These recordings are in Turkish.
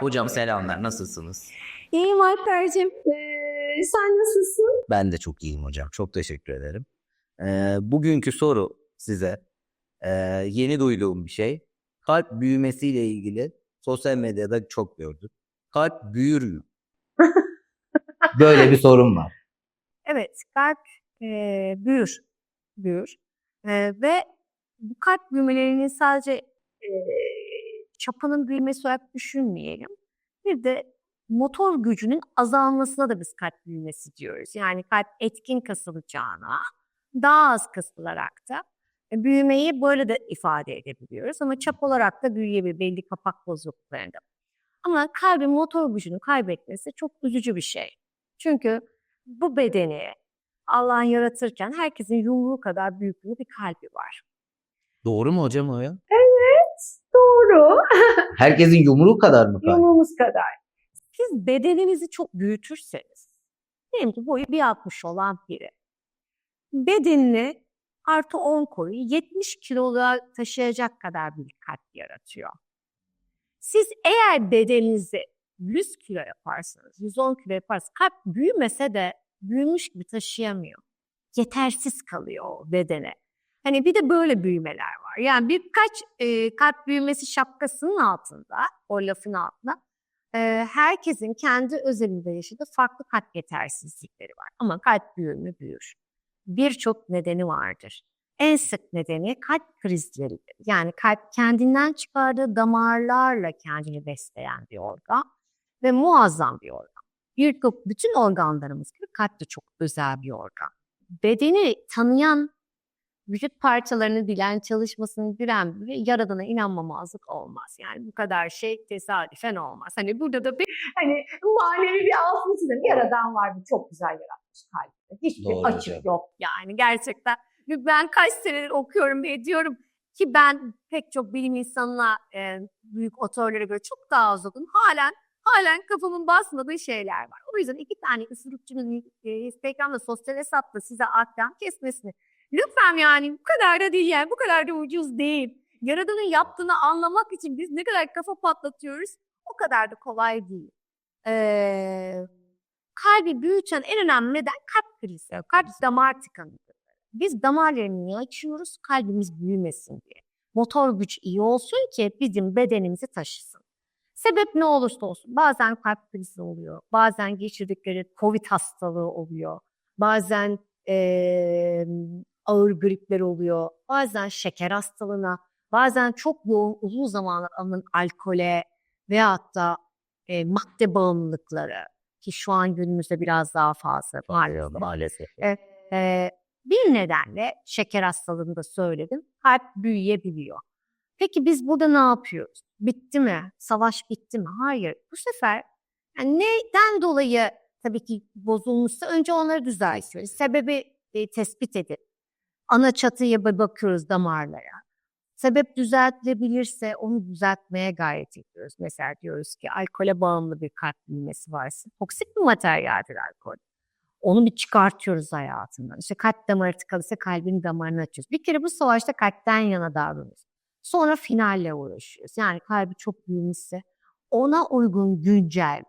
Hocam selamlar, nasılsınız? İyiyim Alper'cim. Ee, sen nasılsın? Ben de çok iyiyim hocam, çok teşekkür ederim. Ee, bugünkü soru size ee, yeni duyduğum bir şey. Kalp büyümesiyle ilgili sosyal medyada çok gördük. Kalp büyür mü? Böyle bir sorun var. Evet, kalp e, büyür. Büyür. E, ve bu kalp büyümelerinin sadece e, çapının büyümesi olarak düşünmeyelim. Bir de motor gücünün azalmasına da biz kalp büyümesi diyoruz. Yani kalp etkin kasılacağına daha az kasılarak da e, büyümeyi böyle de ifade edebiliyoruz. Ama çap olarak da büyüyebilir belli kapak bozukluklarında. Ama kalbin motor gücünü kaybetmesi çok üzücü bir şey. Çünkü bu bedeni Allah'ın yaratırken herkesin yumruğu kadar büyüklüğünde bir kalbi var. Doğru mu hocam o ya? Doğru. Herkesin yumruğu kadar mı kalp? Yumruğumuz kadar. Siz bedeninizi çok büyütürseniz, diyelim ki boyu 1.60 olan biri, bedenini artı 10 koyu 70 kiloya taşıyacak kadar bir kalp yaratıyor. Siz eğer bedeninizi 100 kilo yaparsanız, 110 kilo yaparsanız kalp büyümese de büyümüş gibi taşıyamıyor. Yetersiz kalıyor o bedene. Hani bir de böyle büyümeler var. Yani birkaç e, kalp büyümesi şapkasının altında, o lafın altında e, herkesin kendi özelinde yaşadığı farklı kalp yetersizlikleri var. Ama kalp büyür mü büyür. Birçok nedeni vardır. En sık nedeni kalp krizleridir. Yani kalp kendinden çıkardığı damarlarla kendini besleyen bir organ ve muazzam bir organ. Birçok bütün organlarımız gibi kalp de çok özel bir organ. Bedeni tanıyan vücut parçalarını bilen, çalışmasını bilen biri yaradana inanmamazlık olmaz. Yani bu kadar şey tesadüfen olmaz. Hani burada da bir hani manevi bir altını çizelim. Yaradan var bir çok güzel yaratmış kalbinde. Hiçbir Doğru açık hocam. yok yani gerçekten. Ben kaç senedir okuyorum ve ediyorum ki ben pek çok bilim insanına, e, büyük otorlara göre çok daha az okudum. Halen halen kafamın basmadığı şeyler var. O yüzden iki tane ısırıkçının e, Instagram'da sosyal hesapta size akran kesmesini Lütfen yani bu kadar da değil yani bu kadar da ucuz değil. Yaradanın yaptığını anlamak için biz ne kadar kafa patlatıyoruz o kadar da kolay değil. Ee, kalbi büyüten en önemli neden kalp krizi. Kalp damar tıkanıklığı. Biz damarlarını niye açıyoruz? Kalbimiz büyümesin diye. Motor güç iyi olsun ki bizim bedenimizi taşısın. Sebep ne olursa olsun. Bazen kalp krizi oluyor. Bazen geçirdikleri COVID hastalığı oluyor. Bazen eee, ağır gripler oluyor. Bazen şeker hastalığına, bazen çok yoğun uzun zamanlar alınan alkole veyahut da e, madde bağımlılıkları ki şu an günümüzde biraz daha fazla maalesef. Maalesef. E, bir nedenle şeker hastalığını da söyledim. Kalp büyüyebiliyor. Peki biz burada ne yapıyoruz? Bitti mi? Savaş bitti mi? Hayır. Bu sefer yani neden dolayı tabii ki bozulmuşsa önce onları düzeltiyoruz. Sebebi e, tespit edip ana çatıya bakıyoruz damarlara. Sebep düzeltilebilirse onu düzeltmeye gayret ediyoruz. Mesela diyoruz ki alkole bağımlı bir kalp büyümesi varsa toksik bir materyaldir alkol. Onu bir çıkartıyoruz hayatından. İşte kalp damarı tıkalıysa kalbin damarını açıyoruz. Bir kere bu savaşta kalpten yana davranıyoruz. Sonra finalle uğraşıyoruz. Yani kalbi çok büyümüşse ona uygun güncel,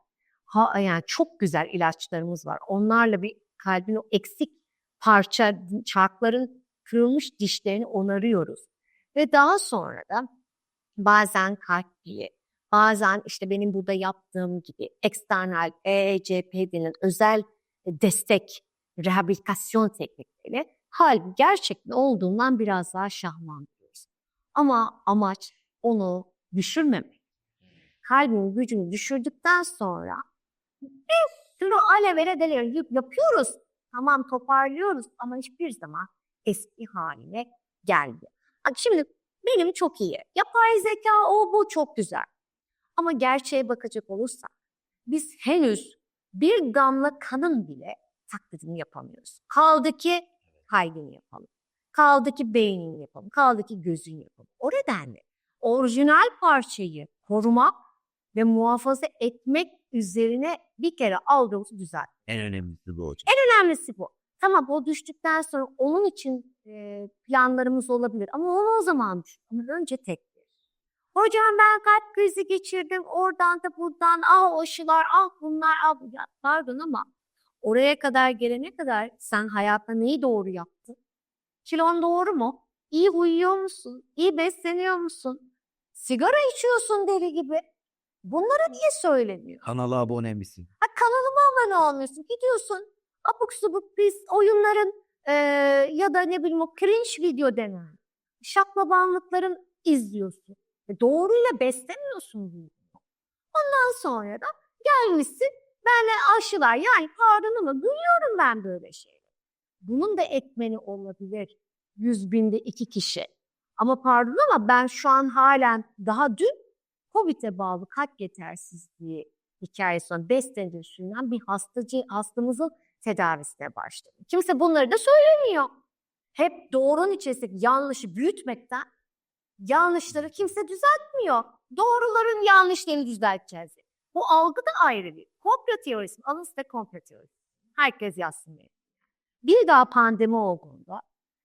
ha, yani çok güzel ilaçlarımız var. Onlarla bir kalbin o eksik parça, çarkların kırılmış dişlerini onarıyoruz. Ve daha sonra da bazen kalp diye, bazen işte benim burada yaptığım gibi eksternal EECP denilen özel destek, rehabilitasyon teknikleriyle kalbi gerçekten olduğundan biraz daha şahlandırıyoruz. Ama amaç onu düşürmemek. Kalbin gücünü düşürdükten sonra bir sürü alevere delir yapıyoruz. Tamam toparlıyoruz ama hiçbir zaman eski haline. Bak şimdi benim çok iyi. Yapay zeka o bu çok güzel. Ama gerçeğe bakacak olursak biz henüz bir damla kanın bile taklidini yapamıyoruz. Kaldı ki kalbini yapalım. Kaldı ki beynini yapalım. Kaldı ki gözünü yapalım. O nedenle orijinal parçayı korumak ve muhafaza etmek üzerine bir kere algımızı düzelt. En önemlisi bu hocam. önemlisi bu. Tamam o düştükten sonra onun için e, planlarımız olabilir ama onu o zaman düşün. Ama önce tek. Hocam ben kalp krizi geçirdim. Oradan da buradan ah aşılar ah bunlar ah ya, pardon ama oraya kadar gelene kadar sen hayatta neyi doğru yaptın? Kilon doğru mu? İyi uyuyor musun? İyi besleniyor musun? Sigara içiyorsun deli gibi. Bunları niye söylemiyor? Kanala abone misin? Ha, kanalıma abone olmuyorsun. Gidiyorsun abuk subuk biz oyunların eee, ya da ne bileyim o cringe video denen şaklabanlıkların izliyorsun. E, doğruyla beslemiyorsun bunu. Ondan sonra da gelmişsin benle aşılar yani pardon ama duyuyorum ben böyle şeyleri. Bunun da etmeni olabilir. Yüz binde iki kişi. Ama pardon ama ben şu an halen daha dün COVID'e bağlı kalp yetersizliği hikayesi beslendiği düşünülen bir hastacı, hastamızın tedavisine başladı. Kimse bunları da söylemiyor. Hep doğrunun içerisindeki yanlışı büyütmekten yanlışları kimse düzeltmiyor. Doğruların yanlışlarını düzelteceğiz. Bu algı da ayrı bir. Komplo teorisi, alın size komplo teorisi. Herkes yazsın benim. Bir daha pandemi olduğunda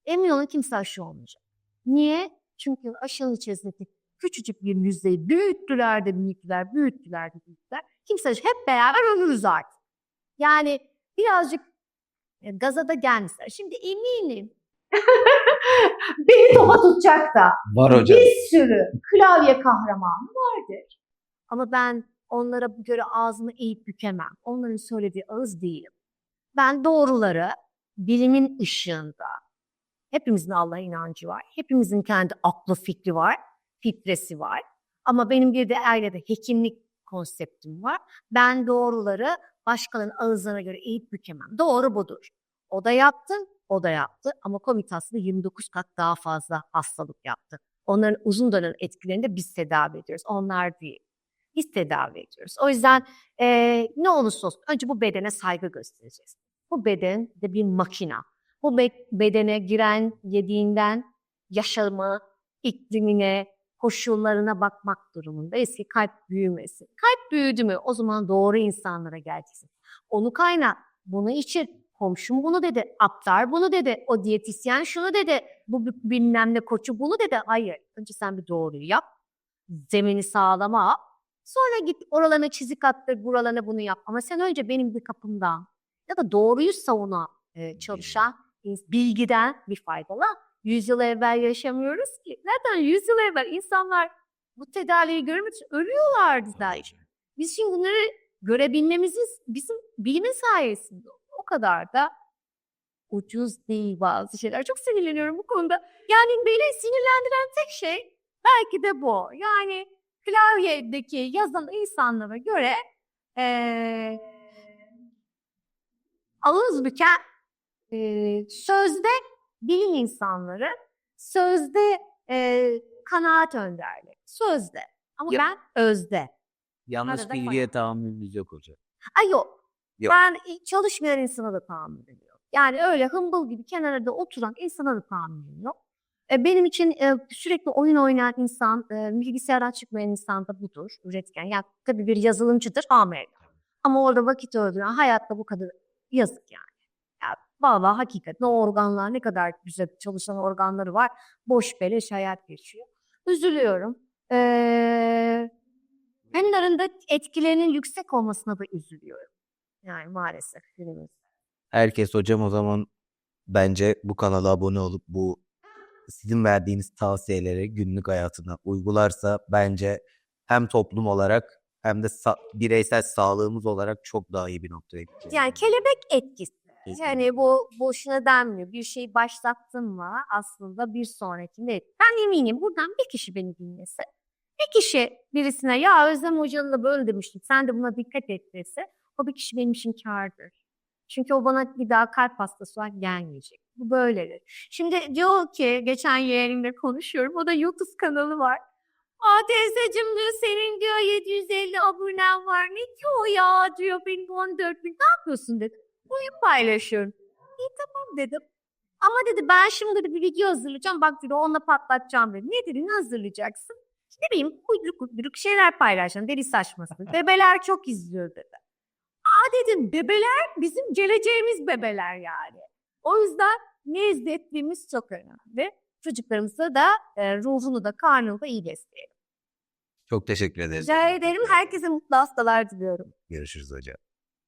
emin olun kimse aşı olmayacak. Niye? Çünkü aşının içerisindeki küçücük bir yüzdeyi büyüttüler de büyüttüler, büyüttüler de büyüttüler. Kimse hep beraber ölürüz artık. Yani birazcık e, gaza da gelmişler. Şimdi eminim beni topa tutacak da Var bir sürü klavye kahramanı vardır. Ama ben onlara göre ağzımı eğip bükemem. Onların söylediği ağız değilim. Ben doğruları bilimin ışığında, hepimizin Allah'a inancı var. Hepimizin kendi aklı fikri var, fitresi var. Ama benim bir de ailede hekimlik konseptim var. Ben doğruları başkalarının ağızlarına göre eğip bükemem. Doğru budur. O da yaptı, o da yaptı. Ama Covid aslında 29 kat daha fazla hastalık yaptı. Onların uzun dönem etkilerini de biz tedavi ediyoruz. Onlar değil. Biz tedavi ediyoruz. O yüzden eee, ne olursa olsun önce bu bedene saygı göstereceğiz. Bu beden de bir makina. Bu be- bedene giren yediğinden yaşamı, iklimine, koşullarına bakmak durumundayız ki kalp büyümesin. Kalp büyüdü mü o zaman doğru insanlara geleceksin. Onu kaynat, bunu içir. Komşum bunu dedi, aptar bunu dedi, o diyetisyen şunu dedi, bu bi- bilmem ne koçu bunu dedi. Hayır, önce sen bir doğruyu yap, zemini sağlama. Sonra git oralarına çizik attır, buralarına bunu yap. Ama sen önce benim bir kapımdan ya da doğruyu savunan, e, çalışan bilgiden bir faydalan. Yüzyıl evvel yaşamıyoruz ki. Zaten yüzyıl evvel insanlar bu tedaviyi görmek için ölüyorlardı zaten. Biz şimdi bunları görebilmemiz bizim bilimin sayesinde. O kadar da ucuz değil bazı şeyler. Çok sinirleniyorum bu konuda. Yani beni sinirlendiren tek şey belki de bu. Yani klavyedeki yazan insanlara göre eee ağız büken eee, sözde bilim insanları, sözde eee, kanaat önderleri. Sözde. Ama Ya- ben özde. Yanlış Arada bilgiye tahammülümüz yok hocam. Ay yok. Yok. Ben i- çalışmayan insana da tahammül ediyorum. Yani öyle hımbıl gibi kenarda oturan insana da tahammülüm yok. E, benim için e, sürekli oyun oynayan insan, e, bilgisayardan çıkmayan insan da budur, üretken. Yani tabii bir yazılımcıdır, hamile. Ama orada vakit öldüren hayatta bu kadar yazık yani. Ya, vallahi hakikaten o organlar ne kadar güzel çalışan organları var. Boş beleş hayat geçiyor. Üzülüyorum. Eee Onların da etkilerinin yüksek olmasına da üzülüyorum. Yani maalesef günümüzde. Herkes hocam o zaman bence bu kanala abone olup bu sizin verdiğiniz tavsiyeleri günlük hayatına uygularsa bence hem toplum olarak hem de sa- bireysel sağlığımız olarak çok daha iyi bir noktaya gideceğiz. Yani kelebek etkisi. Kesinlikle. Yani bu boşuna denmiyor. Bir şeyi başlattın mı aslında bir sonrakinde. Ben eminim buradan bir kişi beni dinlese. Bir kişi birisine ya Özlem Hoca'nın da böyle demiştim. Sen de buna dikkat et dese. O bir kişi benim için kârdır. Çünkü o bana bir daha kalp hastası olarak gelmeyecek. Bu böyledir. Şimdi diyor ki geçen yeğenimle konuşuyorum. O da YouTube kanalı var. Aa teyzeciğim diyor senin diyor 750 abonen var. Ne diyor ya diyor benim 14 bin. Ne yapıyorsun dedi. Oyun paylaşıyorum. İyi tamam dedim. Ama dedi ben şimdi bir video hazırlayacağım. Bak dedi onunla patlatacağım dedi. Ne dedi ne hazırlayacaksın? Ne bileyim uyduruk uyduruk şeyler paylaşacağım. Deli saçması. Bebeler çok izliyor dedi. Aa dedim bebeler bizim geleceğimiz bebeler yani. O yüzden ne izlettiğimiz çok önemli. Çocuklarımıza da e, ruhunu da karnını da iyi besleyelim. Çok teşekkür ederiz. Rica ederim. Herkese mutlu hastalar diliyorum. Görüşürüz hocam.